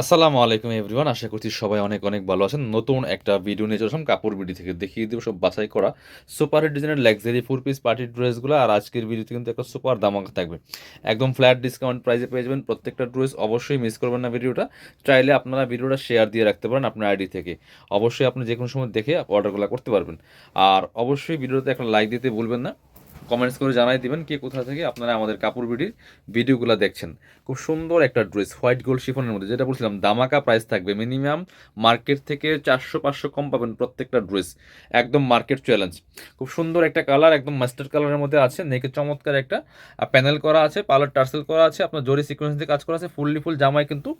আসসালামু আলাইকুম এভরিওয়ান, আশা করছি সবাই অনেক অনেক ভালো আছেন। নতুন একটা ভিডিও নিয়ে চললাম কাপড় ভিডিও থেকে। দেখিয়ে দেবো সব বাছাই করা সুপার ডিজাইনের লাক্সারি ফোর পিস পার্টির ড্রেসগুলো আর আজকের ভিডিওতে কিন্তু একটা সুপার দামাকা থাকবে। একদম ফ্ল্যাট ডিসকাউন্ট প্রাইসে পেয়ে যাবেন। প্রত্যেকটা ড্রেস অবশ্যই মিস করবেন না ভিডিওটা চাইলে আপনারা ভিডিওটা শেয়ার দিয়ে রাখতে পারেন আপনার আইডি থেকে। অবশ্যই আপনি যে কোনো সময় দেখে অর্ডারগুলো করতে পারবেন। আর অবশ্যই ভিডিওতে একটা লাইক দিতে ভুলবেন না। কমেন্টস করে জানাই দিবেন কে কোথা থেকে আপনারা আমাদের কাপড় বিডির ভিডিওগুলো দেখছেন। খুব সুন্দর একটা ড্রেস, হোয়াইট গোল্ড শিফনের মধ্যে। যেটা বলছিলাম দামাকা প্রাইস থাকবে। মিনিমাম মার্কেট থেকে চারশো, পাঁচশো কম পাবেন প্রত্যেকটা ড্রেস। একদম মার্কেট চ্যালেঞ্জ খুব সুন্দর একটা কালার একদম মাস্টার্ড কালারের মধ্যে আছে। নেকে চমৎকার একটা প্যানেল করা আছে পার্লার টার্সেল করা আছে। আপনার জরি সিকোয়েন্স দিয়ে কাজ করা আছে। ফুললি ফুল জামায় কিন্তু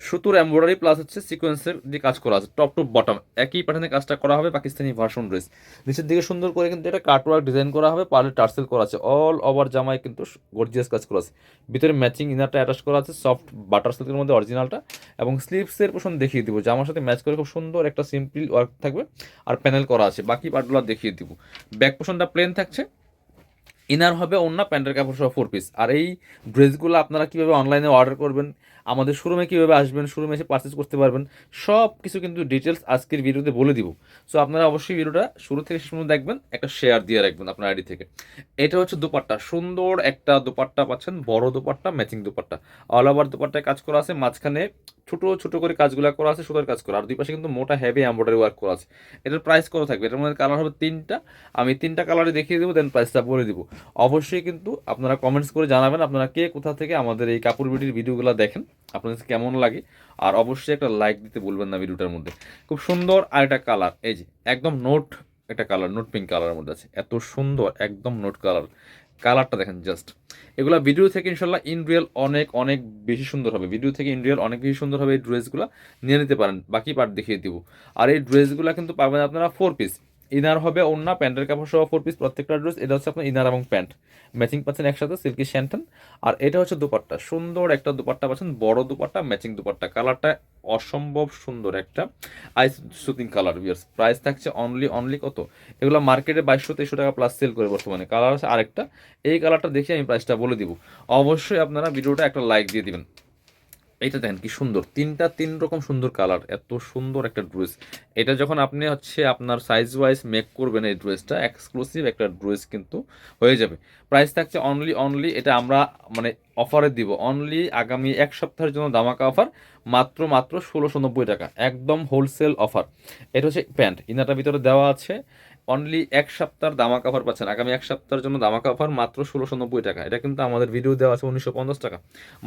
সুতোর এমব্রয়ডারি প্লাস হচ্ছে সিকোয়েন্সের দিয়ে কাজ করা আছে টপ টু বটম একই প্যাটার্নে কাজটা করা হবে পাকিস্তানি ভার্সন ড্রেস নিচের দিকে সুন্দর করে কিন্তু এটা কাটওয়ার্ক ডিজাইন করা হবে পার্লে টার্সেল করা আছে অল ওভার জামায় কিন্তু গর্জিয়াস কাজ করা আছে। ভিতরে ম্যাচিং ইনারটা অ্যাটাচ করা আছে সফট বাটার সিল্কের মধ্যে অরিজিনালটা এবং স্লিভসের পোষণ দেখিয়ে দিব। জামার সাথে ম্যাচ করে খুব সুন্দর একটা সিম্পল ওয়ার্ক থাকবে, আর প্যানেল করা আছে। বাকি পার্টগুলো দেখিয়ে দিব। ব্যাক পোষণটা প্লেন থাকছে ইনার হবে অন্য প্যান্টের কাপড় সহ ফোর পিস আর এই ড্রেসগুলো আপনারা কীভাবে অনলাইনে অর্ডার করবেন আমাদের শোরুমে কীভাবে আসবেন শোরুমে এসে পারচেস করতে পারবেন সব কিছু কিন্তু ডিটেলস আজকের ভিডিওতে বলে দিব। সো আপনারা অবশ্যই ভিডিওটা শুরু থেকে পর্যন্ত দেখবেন, একটা শেয়ার দিয়ে রাখবেন আপনার আইডি থেকে। এটা হচ্ছে দুপাট্টা, সুন্দর একটা দুপাট্টা পাচ্ছেন, বড় dupatta matching dupatta. All over দুপাট্টায় কাজ করা আছে, মাঝখানে ছোট ছোট করে কাজগুলো করা আছে, সুতার কাজ করা। আর দুই পাশে কিন্তু মোটা হেভি এমব্রয়ডারি ওয়ার্ক করা আছে। এটার প্রাইস কত থাকবে? এটার মধ্যে কালার হবে তিনটা। আমি তিনটা কালারে দেখিয়ে দেবো দেন প্রাইসটা বলে দিব। অবশ্যই কিন্তু আপনারা কমেন্টস করে জানাবেন, আপনারা কে কোথা থেকে আমাদের এই কাপড় বিটির ভিডিওগুলো দেখেন। আপনাদের কেমন লাগে? আর অবশ্যই একটা লাইক দিতে বলবেন না ভিডিওটার মধ্যে। খুব সুন্দর আর একটা কালার এই যে, একদম নোট একটা কালার নোট পিঙ্ক কালারের মধ্যে আছে। এত সুন্দর, একদম নোট কালার কালারটা দেখেন জাস্ট এগুলো ভিডিও থেকে ইনশাল্লাহ ইন রিয়েল অনেক অনেক বেশি সুন্দর হবে। ভিডিও থেকে ইন রিয়েল অনেক বেশি সুন্দর হবে এই ড্রেসগুলো নিয়ে নিতে পারেন। বাকি পার্ট দেখিয়ে দিব। আর এই ড্রেসগুলো কিন্তু পাবেন আপনারা ফোর পিস ইনার হবে অন্য প্যান্টের কাপড় সহ ফোর পিস প্রত্যেকটা ড্রেস এটা হচ্ছে আপনার ইনার এবং প্যান্ট ম্যাচিং পাচ্ছেন একসাথে সিল্কি শ্যান্টন আর এটা হচ্ছে দুপাট্টা। সুন্দর একটা দুপাট্টা পাচ্ছেন, বড় দুপাট্টা ম্যাচিং দুপাট্টা। কালারটা অসম্ভব সুন্দর একটা। আইস সুতিং কালার বিয়ার্স প্রাইস থাকছে অনলি অনলি কত? এগুলো মার্কেটে বাইশশো, তেইশশো টাকা প্লাস সেল করে বর্তমানে। কালার আছে আরেকটা। এই কালারটা দেখে আমি প্রাইসটা বলে দিব। অবশ্যই আপনারা ভিডিওটা একটা লাইক দিয়ে দিবেন। এইটা দেখেন কি সুন্দর। তিনটা তিন রকম সুন্দর কালার এত সুন্দর একটা ড্রেস এটা যখন আপনি হচ্ছে আপনার সাইজ ওয়াইজ মেক করবেন এই ড্রেসটা এক্সক্লুসিভ একটা ড্রেস কিন্তু হয়ে যাবে। প্রাইস থাকছে অনলি অনলি এটা আমরা মানে অফারে দিব। অনলি আগামী এক সপ্তাহের জন্য দামাকা অফার মাত্র মাত্র ষোলোশো নব্বই টাকা। একদম হোলসেল অফার এটা হচ্ছে প্যান্ট। ইনারটার ভিতরে দেওয়া আছে। অনলি এক সপ্তাহ দামা অফার পাচ্ছেন। আগামী এক সপ্তাহের জন্য দামা অফার মাত্র ষোলোশো নব্বই টাকা। এটা কিন্তু আমাদের ভিডিও দেওয়া আছে উনিশশো পঞ্চাশ টাকা।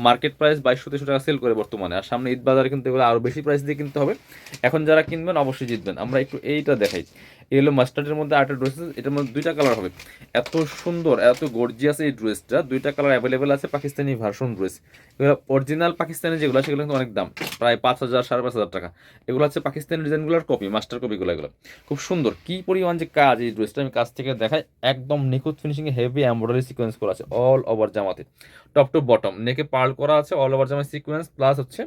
মার্কেট প্রাইস বাইশশো তেইশশো টাকা সেল করে বর্তমানে। আর সামনে ঈদ বাজারে কিন্তু এগুলো আরও বেশি প্রাইস দিয়ে কিনতে হবে। এখন যারা কিনবেন অবশ্যই জিতবেন। আমরা একটু এইটা দেখাই। এই হলো মাস্টার্ডের মধ্যে আরেকটা ড্রেস এটার মধ্যে দুইটা কালার হবে। এত সুন্দর, এত গর্জিয়াস এই ড্রেসটা দুইটা কালার অ্যাভেলেবেল আছে পাকিস্তানি ভার্সন ড্রেস এগুলো অরিজিনাল পাকিস্তানি যেগুলো সেগুলো কিন্তু অনেক দাম, প্রায় পাঁচ হাজার, সাড়ে পাঁচ হাজার টাকা। এগুলো হচ্ছে পাকিস্তানি ডিজাইনগুলোর কপি মাস্টার কপিগুলো এগুলো। খুব সুন্দর, কি পরিমাণ যে কাজ এই ড্রেসটা আমি কাছ থেকে দেখাই, একদম নিখুঁত ফিনিশিংয়ে হেভি এমব্রয়ডারি সিকোয়েন্স করা আছে অল ওভার জামাতে। টপ টু বটম নেকে পার্ল করা আছে অল ওভার জামায় সিকোয়েন্স প্লাস হচ্ছে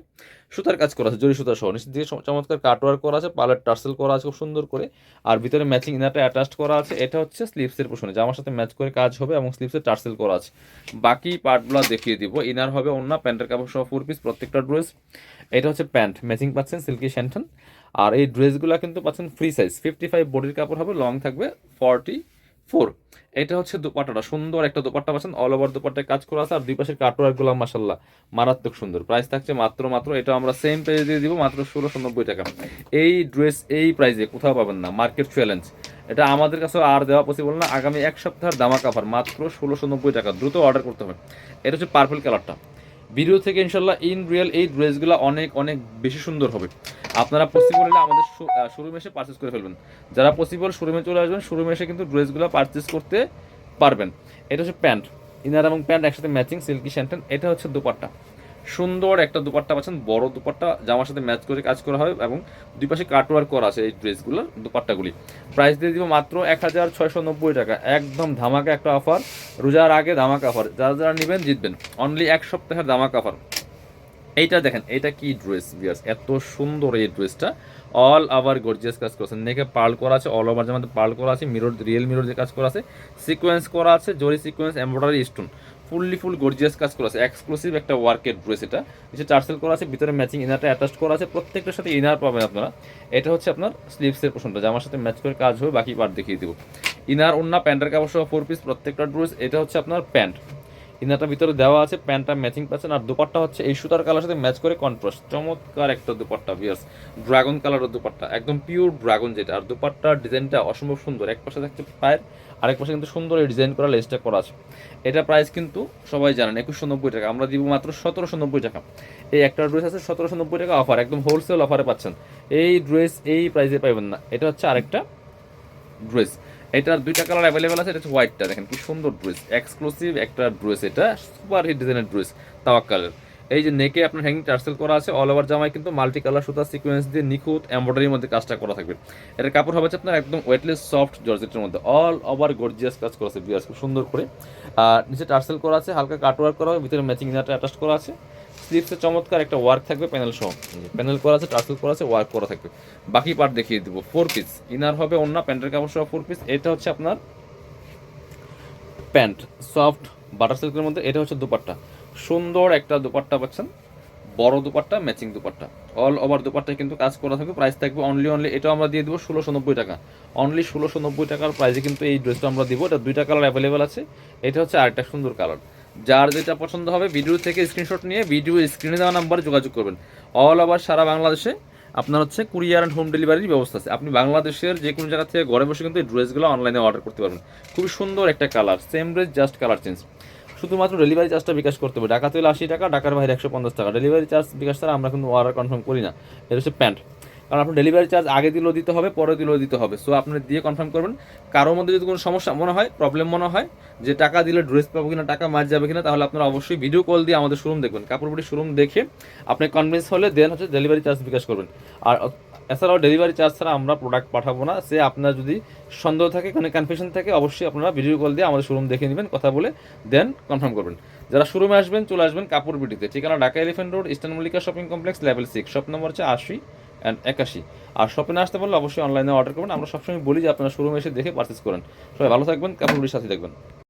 সুতার কাজ করা আছে, জরি সুতার সহ। নিচের দিকে চমৎকার কাটওয়ার্ক করা আছে, পার্লার টার্সেল করা আছে, খুব সুন্দর করে। আর ভিতরে ম্যাচিং ইনারটা অ্যাটাচ করা আছে। এটা হচ্ছে স্লিপসের পোষণে। জামার সাথে ম্যাচ করে কাজ হবে এবং স্লিপসের টার্সেল করা আছে। বাকি পার্টগুলো দেখিয়ে দিব। ইনার হবে অন্য প্যান্টের কাপড় সহ ফোর পিস প্রত্যেকটা ড্রেস এটা হচ্ছে প্যান্ট। ম্যাচিং পাচ্ছেন সিল্কি শ্যান্টন আর এই ড্রেসগুলো কিন্তু পাচ্ছেন ফ্রি সাইজ ফিফটি ফাইভ বডির কাপড় হবে লং থাকবে ফর্টি ফোর। এটা হচ্ছে দুপাট্টাটা। সুন্দর একটা দুপাট্টা পাচ্ছেন। অল ওভার দুপাট্টায় কাজ করা আছে। আর দুই পাশের কাটওয়ার্কগুলো মাসাল্লাহ মারাত্মক সুন্দর। প্রাইস থাকছে মাত্র মাত্র, এটা আমরা সেম প্রাইসে দিয়ে দিব, মাত্র ষোলোশো নব্বই টাকা। এই ড্রেস এই প্রাইসে কোথাও পাবেন না। মার্কেট চ্যালেঞ্জ এটা আমাদের কাছে আর দেওয়া পসিবল না। আগামী এক সপ্তাহের দামা কাভার মাত্র ষোলোশো নব্বই টাকা। দ্রুত অর্ডার করতে হবে। এটা হচ্ছে পার্পল কালারটা ভিডিও থেকে ইনশাল্লাহ ইন রিয়েল এই ড্রেসগুলো অনেক অনেক বেশি সুন্দর হবে। আপনারা পসিবল হলে আমাদের শোরুমে এসে পারচেস করে ফেলবেন। যারা পসিবল শোরুমে চলে আসবেন শোরুমে এসে কিন্তু ড্রেসগুলো পারচেস করতে পারবেন। এটা হচ্ছে প্যান্ট। ইনার এবং প্যান্ট একসাথে ম্যাচিং সিল্কি শ্যান্টেন এটা হচ্ছে দুপাট্টা। সুন্দর একটা দুপাট্টা পাচ্ছেন, বড় দুপাট্টা, জামার সাথে ম্যাচ করে কাজ করা হবে এবং দুই পাশে কাটওয়ার করা আছে এই ড্রেসগুলোর দুপাট্টাগুলি। প্রাইস দিয়ে দিব মাত্র এক হাজার ছয়শো নব্বই টাকা। একদম ধামাকা একটা অফার রোজার আগে ধামাকা অফার যারা যারা নেবেন, জিতবেন। অনলি এক সপ্তাহের ধামাকা অফার এইটা দেখেন এটা কি ড্রেস বিয়াস এত সুন্দর এই ড্রেসটা অল আবার গর্জিয়াস কাজ করেছে নেকে পার্ল করা আছে অল ওভার জামাতে পার্ল করা আছে মিরর রিয়েল মিরর যে কাজ করা আছে। সিকোয়েন্স করা আছে zari sequence embroidery stone fully full gorgeous কাজ করা আছে। এক্সক্লুসিভ একটা ওয়ার্কের ড্রেস এটা। নিচে চার্সেল করা আছে, ভিতরে ম্যাচিং ইনারটা অ্যাটাচ করা আছে। প্রত্যেকটার সাথে ইনার পাবেন আপনারা। এটা হচ্ছে আপনার স্লিভসের পোশনটা জামার সাথে ম্যাচ করে কাজ হবে, বাকি পার্ট দেখিয়ে দেবো। ইনার ওন্না প্যান্টের কাপড় সহ ফোর পিস প্রত্যেকটা ড্রেস এটা হচ্ছে আপনার প্যান্ট ইনারটা ভিতরে দেওয়া আছে, প্যান্টটা ম্যাচিং পাচ্ছেন আর দুপাট্টা হচ্ছে এই সুতার কালার সাথে ম্যাচ করে কন্ট্রাস্ট চমৎকার একটা দুপাট্টা বিয়ার্স ড্রাগন কালারের দুপাট্টা, একদম পিওর ড্রাগন যেটা। আর দুপাট্টার ডিজাইনটা অসম্ভব সুন্দর। এক পাশে থাকছে পায়ের, আরেক পাশে কিন্তু সুন্দর এই ডিজাইন করা লেসটা করা আছে। এটা প্রাইস কিন্তু সবাই জানেন, একুশশো নব্বই টাকা। আমরা দিব মাত্র সতেরোশো নব্বই টাকা। এই একটা ড্রেস আছে সতেরোশো নব্বই টাকা অফার একদম হোলসেল অফারে পাচ্ছেন। এই ড্রেস এই প্রাইসে পাইবেন না। এটা হচ্ছে আরেকটা ড্রেস এটার দুইটা কালার অ্যাভেলেবেল আছে, এটা হচ্ছে হোয়াইটটা দেখেন কি সুন্দর ড্রেস এক্সক্লুসিভ একটা ড্রেস এটা সুপার হিট ডিজাইনের ড্রেস তাওয়াক্কালের এই যে নেকে আপনার হ্যাঙ্গিং টার্সেল করা আছে অল ওভার জামায় কিন্তু মাল্টি কালার সুতা সিকোয়েন্স দিয়ে নিখুঁত এমব্রয়ডারির মধ্যে কাজটা করা থাকবে। এটার কাপড় হবে আপনার একদম ওয়েটলেস সফট জর্জেটের মধ্যে। অল ওভার গর্জিয়াস কাজ করা আছে বিয়ার্স খুব সুন্দর করে। আর নিচে টার্সেল করা আছে, হালকা কাট ওয়ার্ক করা ভিতরে ম্যাচিং ইনারটা অ্যাটাচ করা আছে। স্লিপসে চমৎকার একটা ওয়ার্ক থাকবে প্যানেল সহ। প্যানেল করা আছে টার্সেল করা আছে ওয়ার্ক করা থাকবে। বাকি পার্ট দেখিয়ে দিব। ফোর পিস ইনার হবে অন্য প্যান্টের কাপড় সহ ফোর পিস এটা হচ্ছে আপনার প্যান্ট সফট বাটার সিল্কের মধ্যে। এটা হচ্ছে দুপাট্টা। সুন্দর একটা দুপাট্টা পাচ্ছেন। বড় dupatta matching dupatta. All over দুপাট্টায় কিন্তু কাজ করা থাকবে। প্রাইস থাকবে অনলি অনলি এটাও আমরা দিয়ে দেবো ষোলোশো নব্বই টাকা। অনলি ষোলোশো নব্বই টাকার প্রাইসে কিন্তু এই ড্রেসটা আমরা দিব। এটা দুইটা কালার অ্যাভেলেবেল আছে। এটা হচ্ছে আরেকটা সুন্দর কালার যার যেটা পছন্দ হবে ভিডিও থেকে স্ক্রিনশট নিয়ে ভিডিও স্ক্রিনে দেওয়া নাম্বারে যোগাযোগ করবেন। অল ওভার সারা বাংলাদেশে আপনার হচ্ছে কুরিয়ার অ্যান্ড হোম ডেলিভারির ব্যবস্থা আছে। আপনি বাংলাদেশের যে কোনো জায়গা থেকে ঘরে বসে কিন্তু এই ড্রেসগুলো অনলাইনে অর্ডার করতে পারবেন। খুবই সুন্দর একটা colour same dress just colour change শুধুমাত্র ডেলিভারি চার্জটা বিকাশ করতে হবে। ঢাকাতে হলে আশি টাকা, ঢাকার বাইরে একশো পঞ্চাশ টাকা। ডেলিভারি চার্জ বিকাশ ছাড়া আমরা কিন্তু অর্ডার কনফার্ম করি না। এটা হচ্ছে প্যান্ট। কারণ আপনার ডেলিভারি চার্জ আগে দিলেও দিতে হবে পরে দিলেও দিতে হবে। সো আপনি দিয়ে কনফার্ম করবেন। কারোর মধ্যে যদি কোনো সমস্যা মনে হয় প্রবলেম মনে হয়, যে টাকা দিলে ড্রেস পাবো কিনা, টাকা মার যাবে কিনা, তাহলে আপনারা অবশ্যই ভিডিও কল দিয়ে আমাদের শোরুম দেখবেন। কাপড়পুরি শোরুম দেখে আপনি কনভিন্স হলে দেন হচ্ছে ডেলিভারি চার্জ বিকাশ করবেন। আর এছাড়াও ডেলিভারি চার্জ ছাড়া আমরা প্রোডাক্ট পাঠাবো না। সে আপনার যদি সন্দেহ থাকে, কোনো কনফিউশন থাকে, অবশ্যই আপনারা ভিডিও কল দিয়ে আমাদের শোরুম দেখে নেবেন, কথা বলে দেন কনফার্ম করবেন। যারা শোরুমে আসবেন, চলে আসবেন কাপড় বিটিতে। ঠিকানা Dhaka elephant road, eastern Mallika shopping complex, level six shop number হচ্ছে আশি অ্যান্ড একাশি। আর শপে আসতে পারলে অবশ্যই অনলাইনে অর্ডার করবেন। আমরা সবসময় বলি যে আপনারা শোরুমে এসে দেখে পারচেস করেন। সবাই ভালো থাকবেন, কাপড় সাথে দেখবেন